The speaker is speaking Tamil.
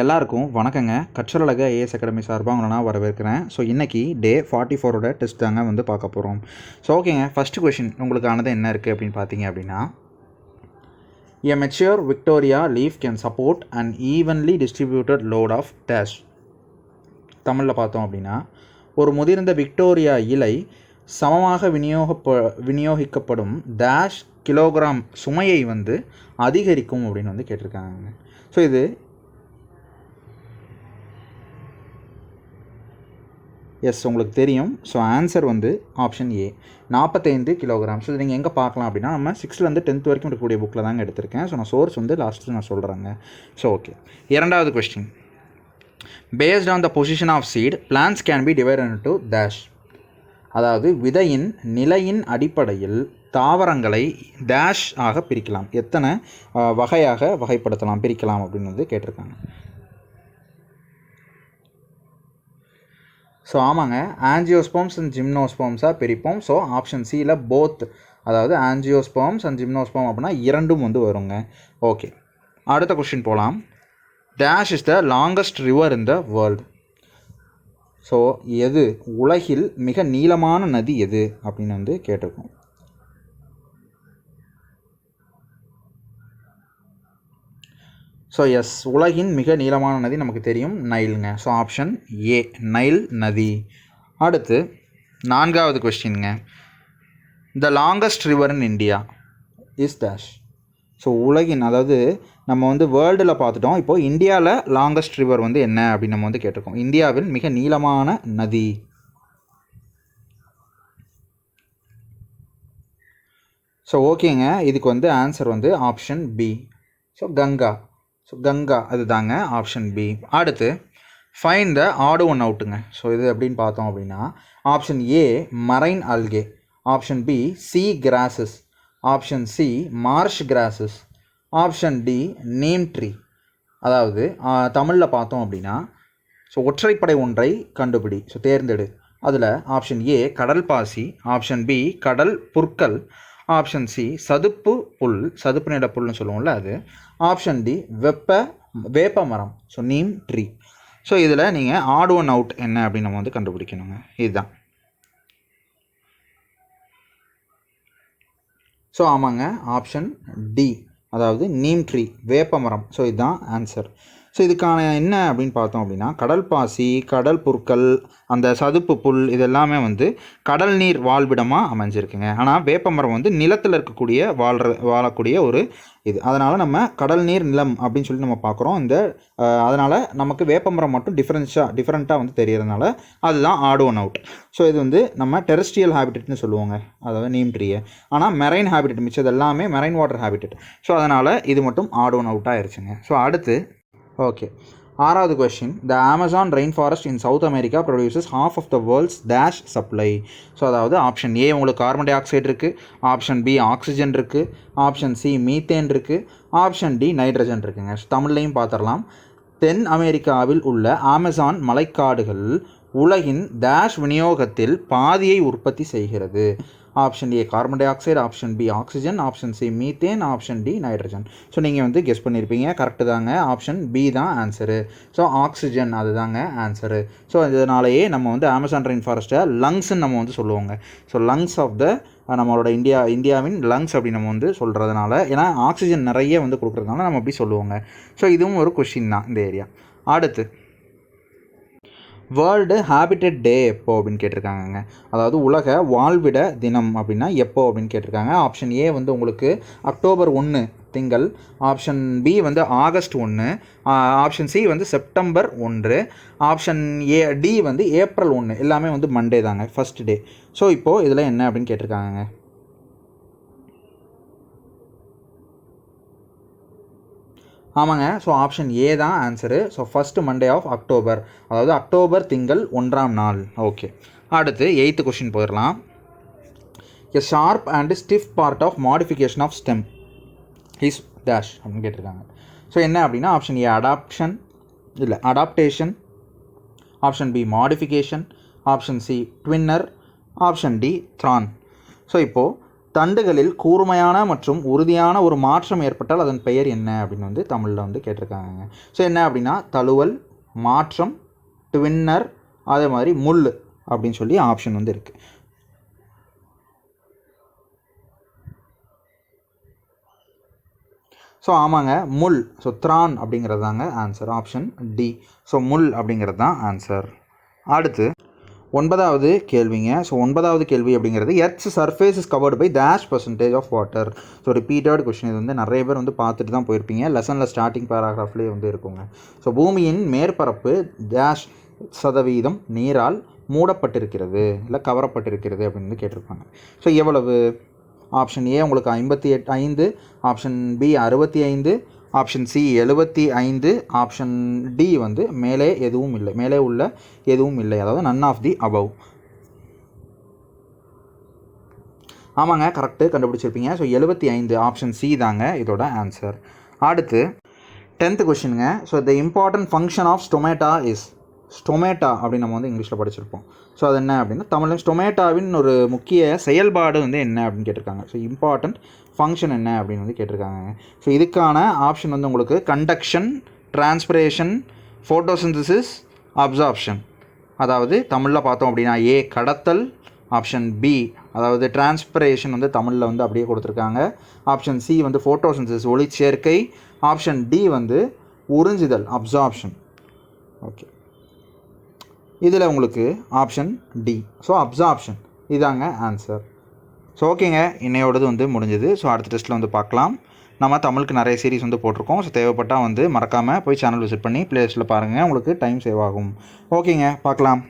எல்லாருக்கும் வணக்கங்க. கற்றலக ஏஎஸ் அகாடமி சார்பாக உங்களை நான் வரவேற்கிறேன். ஸோ இன்றைக்கி டே ஃபார்ட்டி ஃபோரோட டெஸ்ட் தாங்க வந்து பார்க்க போகிறோம் ஸோ ஓகேங்க ஃபஸ்ட்டு கொஷின் உங்களுக்கானது என்ன இருக்குது அப்படின்னு பார்த்தீங்க அப்படின்னா a mature Victoria leaf can support and evenly distributed load of dash தமிழில் பார்த்தோம் அப்படின்னா ஒரு முதிர்ந்த விக்டோரியா இலை சமமாக விநியோகப்ப விநியோகிக்கப்படும் டேஷ் கிலோகிராம் சுமையை வந்து அதிகரிக்கும் அப்படின்னு வந்து கேட்டிருக்காங்க ஸோ இது எஸ் உங்களுக்கு தெரியும். ஸோ ஆன்சர் வந்து ஆப்ஷன் ஏ நாற்பத்தைந்து கிலோகிராம் ஸோ நீங்கள் எங்கே பார்க்கலாம் அப்படின்னா நம்ம சிக்ஸ்த்லேருந்து டென்த் வரைக்கும் இருக்கக்கூடிய புக்கில் தாங்க எடுத்திருக்கேன். ஸோ நான் சோர்ஸ் வந்து லாஸ்ட்டில் நான் சொல்கிறேங்க ஸோ ஓகே இரண்டாவது question based on the position of seed plants can be divide to dash அதாவது விதையின் நிலையின் அடிப்படையில் தாவரங்களை டேஷ் ஆக பிரிக்கலாம். எத்தனை வகையாக வகைப்படுத்தலாம் பிரிக்கலாம் அப்படின்னு வந்து கேட்டிருக்காங்க. ஸோ ஆமாங்க. ஆஞ்சியோஸ்போம்ஸ் அண்ட் ஜிம்னோஸ்போம்ஸாக பிரிப்போம். ஸோ ஆப்ஷன் சியில் போத் அதாவது ஆன்ஜியோஸ்போம்ஸ் அண்ட் ஜிம்னோஸ்போம் அப்படின்னா இரண்டும் வந்து வருங்க. ஓகே அடுத்த கொஷின் போகலாம் dash is the longest river in the world so எது? உலகில் மிக நீளமான நதி எது? அப்படின்னு வந்து கேட்டிருக்கோம். ஸோ எஸ் உலகின் மிக நீளமான நதி நமக்கு தெரியும். நைலுங்க. ஸோ ஆப்ஷன் ஏ நைல் நதி. அடுத்து நான்காவது கொஸ்டின்ங்க the longest river in India is dash so உலகின் அதாவது நம்ம வந்து வேர்ல்டில் பார்த்துட்டோம். இப்போது இந்தியாவில் லாங்கஸ்ட் ரிவர் வந்து என்ன அப்படின்னு நம்ம வந்து கேட்டிருக்கோம். இந்தியாவில் மிக நீளமான நதி. ஸோ ஓகேங்க இதுக்கு வந்து ஆன்சர் வந்து option B so Ganga. So Ganga அதுதாங்க ஆப்ஷன் பி அடுத்து ஃபைன் த ஆடு ஒன் அவுட்டுங்க ஸோ இது எப்படின்னு பார்த்தோம் அப்படின்னா option A marine algae option B sea grasses option C marsh grasses option D neem tree அதாவது தமிழில் பார்த்தோம் அப்படின்னா ஸோ ஒற்றைப்படை ஒன்றை கண்டுபிடி. ஸோ தேர்ந்தெடு. அதில் ஆப்ஷன் ஏ கடல் பாசி. ஆப்ஷன் பி கடல் புற்கள். ஆப்ஷன் சி சதுப்பு புல் சதுப்பு நில புல்னு சொல்லுவோம்ல அது. ஆப்ஷன் டி வெப்ப வேப்ப மரம் ஸோ நீம் ட்ரீ ஸோ இதில் நீங்கள் ஆட் ஒன் அவுட் என்ன அப்படின்னு நம்ம வந்து கண்டுபிடிக்கணுங்க. இதுதான். ஸோ ஆமாங்க ஆப்ஷன் டி அதாவது நீம் ட்ரீ வேப்ப மரம். ஸோ இதுதான் ஆன்சர் ஸோ இதுக்கான என்ன அப்படின்னு பார்த்தோம் அப்படின்னா கடல் பாசி கடல் புற்கள் அந்த சதுப்பு புல் இதெல்லாமே வந்து கடல் நீர் வாழ்விடமாக அமைஞ்சிருக்குங்க. ஆனால் வேப்பமரம் வந்து நிலத்தில் இருக்கக்கூடிய வாழ்ற வாழக்கூடிய ஒரு இது. அதனால் நம்ம கடல் நீர் நிலம் அப்படின்னு சொல்லி நம்ம பார்க்குறோம். இந்த அதனால் நமக்கு வேப்பமரம் மட்டும் டிஃப்ரென்ஸாக டிஃப்ரெண்ட்டாக வந்து தெரியறதுனால அதுதான் ஆடு ஒன் அவுட் ஸோ இது வந்து நம்ம டெரஸ்ட்ரியல் ஹேபிட்டட்னு சொல்லுவோங்க. அதாவது நீம் ட்ரீயை ஆனால் மெரைன் ஹேபிட்டட் மிச்சது எல்லாமே மெரைன் வாட்டர் ஹேபிட்டட் ஸோ அதனால் இது மட்டும் ஆடு ஒன் அவுட் ஆயிருச்சுங்க. ஸோ அடுத்து ஓகே ஆறாவது question the Amazon rain forest in South America produces half of the world's dash supply so அதாவது ஆப்ஷன் ஏ உங்களுக்கு கார்பன் டை ஆக்சைடு இருக்குது ஆப்ஷன் பி ஆக்சிஜன் இருக்குது ஆப்ஷன் சி மீத்தேன் இருக்குது ஆப்ஷன் டி நைட்ரஜன் இருக்குங்க தமிழ்லையும் பார்த்துடலாம். தென் அமெரிக்காவில் உள்ள அமேசான் மலைக்காடுகள் உலகின் டேஷ் விநியோகத்தில் பாதியை உற்பத்தி செய்கிறது. Option A carbon dioxide option B oxygen option C methane option D nitrogen. So நீங்கள் வந்து கெஸ் பண்ணியிருப்பீங்க கரெக்டு தாங்க. ஆப்ஷன் பி தான் ஆன்சரு ஸோ ஆக்சிஜன் அதுதாங்க ஆன்சரு ஸோ இதனாலேயே நம்ம வந்து அமேசான் ரெயின் ஃபாரஸ்ட்டை லங்ஸ்ன்னு நம்ம வந்து சொல்லுவோங்க. ஸோ லங்ஸ் ஆஃப் த நம்மளோட இந்தியா இந்தியாவின் லங்ஸ் அப்படி நம்ம வந்து சொல்கிறதுனால ஏன்னா ஆக்சிஜன் நிறைய வந்து கொடுக்குறதுனால நம்ம அப்படி சொல்லுவோங்க. ஸோ இதுவும் ஒரு கொஷின் தான் இந்த ஏரியா அடுத்து வேர்ல்டு ஹேபிட்டட் டே எப்போ அப்படின்னு கேட்டிருக்காங்கங்க. அதாவது உலக வாழ்விட தினம் அப்படின்னா எப்போ அப்படின்னு கேட்டிருக்காங்க. ஆப்ஷன் ஏ வந்து உங்களுக்கு அக்டோபர் ஒன்று திங்கள். ஆப்ஷன் பி வந்து ஆகஸ்ட் ஒன்று ஆப்ஷன் சி வந்து செப்டம்பர் ஒன்று. ஆப்ஷன் ஏ டி வந்து ஏப்ரல் ஒன்று எல்லாமே வந்து மண்டே தாங்க ஃபஸ்ட் டே ஸோ இப்போது இதில் என்ன அப்படின்னு கேட்டிருக்காங்க ஆமாங்க. ஸோ ஆப்ஷன் ஏ தான் answer so first Monday of October அதாவது அக்டோபர் திங்கள் ஒன்றாம் நாள். ஓகே அடுத்து எயித்து கொஷின் போயிடலாம். A sharp and stiff part of modification of stem is dash அப்படின்னு கேட்டிருக்காங்க. ஸோ என்ன அப்படின்னா ஆப்ஷன் ஏ அடாப்ஷன் இல்லை adaptation option B modification option C twiner option D thorn so இப்போது தண்டுகளில் கூர்மையான மற்றும் உறுதியான ஒரு மாற்றம் ஏற்பட்டால் அதன் பெயர் என்ன அப்படின்னு வந்து தமிழில் வந்து கேட்டிருக்காங்க ஸோ என்ன அப்படின்னா தழுவல் மாற்றம் ட்வின்னர் அதே மாதிரி முள் அப்படின்னு சொல்லி ஆப்ஷன் வந்து இருக்குது ஸோ ஆமாங்க முள் ஸோ த்ரான் அப்படிங்கிறது தாங்க ஆன்சர் ஆப்ஷன் டி ஸோ முள் அப்படிங்கிறது தான் ஆன்சர் அடுத்து ஒன்பதாவது கேள்விங்க. ஸோ ஒன்பதாவது கேள்வி அப்படிங்கிறது earth's surface is covered by dash percentage of water so repeated question இது வந்து நிறைய பேர் வந்து பார்த்துட்டு தான் போயிருப்பீங்க. லெசனில் ஸ்டார்டிங் பேராகிராஃப்லேயே வந்து இருக்குங்க. ஸோ பூமியின் மேற்பரப்பு டேஷ் சதவீதம் நீரால் மூடப்பட்டிருக்கிறது இல்லை கவரப்பட்டிருக்கிறது அப்படின்னு கேட்டிருப்பாங்க. ஸோ எவ்வளவு? ஆப்ஷன் ஏ உங்களுக்கு ஐம்பத்தி எட் ஐந்து. ஆப்ஷன் பி அறுபத்தி ஐந்து. ஆப்ஷன் சி எழுபத்தி ஐந்து ஆப்ஷன் டி வந்து மேலே எதுவும் இல்லை. மேலே உள்ள எதுவும் இல்லை. அதாவது நன் ஆஃப் தி அபவ் ஆமாங்க கரெக்டு கண்டுபிடிச்சிருப்பீங்க. ஸோ எழுபத்தி ஐந்து ஆப்ஷன் சி தாங்க இதோட ஆன்சர் அடுத்து tenth கொஷினுங்க so the important function of stomata is stomata அப்படின்னு நம்ம வந்து இங்கிலீஷில் படிச்சிருப்போம். ஸோ அது என்ன அப்படின்னா தமிழில் ஸ்டொமேட்டாவின் ஒரு முக்கிய செயல்பாடு வந்து என்ன அப்படின்னு கேட்டிருக்காங்க. ஸோ இம்பார்ட்டண்ட் ஃபங்க்ஷன் என்ன அப்படின்னு வந்து கேட்டிருக்காங்க. ஸோ இதுக்கான ஆப்ஷன் வந்து உங்களுக்கு கண்டக்ஷன் டிரான்ஸ்பிரேஷன் ஃபோட்டோசிந்தசிஸ் அப்சார்ப்ஷன் அதாவது தமிழில் பார்த்தோம் அப்படின்னா ஏ கடத்தல் ஆப்ஷன் பி அதாவது டிரான்ஸ்பிரேஷன் வந்து தமிழில் வந்து அப்படியே கொடுத்துருக்காங்க. ஆப்ஷன் சி வந்து ஃபோட்டோசிந்தசிஸ் ஒளிச்சேர்க்கை. ஆப்ஷன் டி வந்து உறிஞ்சுதல் அப்சார்ப்ஷன் ஓகே இதில் உங்களுக்கு ஆப்ஷன் டி ஸோ அப்சார்ப்ஷன் இதாங்க ஆன்சர் ஸோ ஓகேங்க. இன்னையோடது வந்து முடிஞ்சது. ஸோ அடுத்த டெஸ்ட்டில் வந்து பார்க்கலாம். நம்ம தமிழுக்கு நிறைய சீரிஸ் வந்து போட்டிருக்கோம். ஸோ தேவைப்பட்டால் வந்து மறக்காமல் போய் சேனல் விசிட் பண்ணி ப்ளேலிஸ்ட்டில் பாருங்கள் உங்களுக்கு டைம் சேவ் ஆகும். ஓகேங்க. பார்க்கலாம்.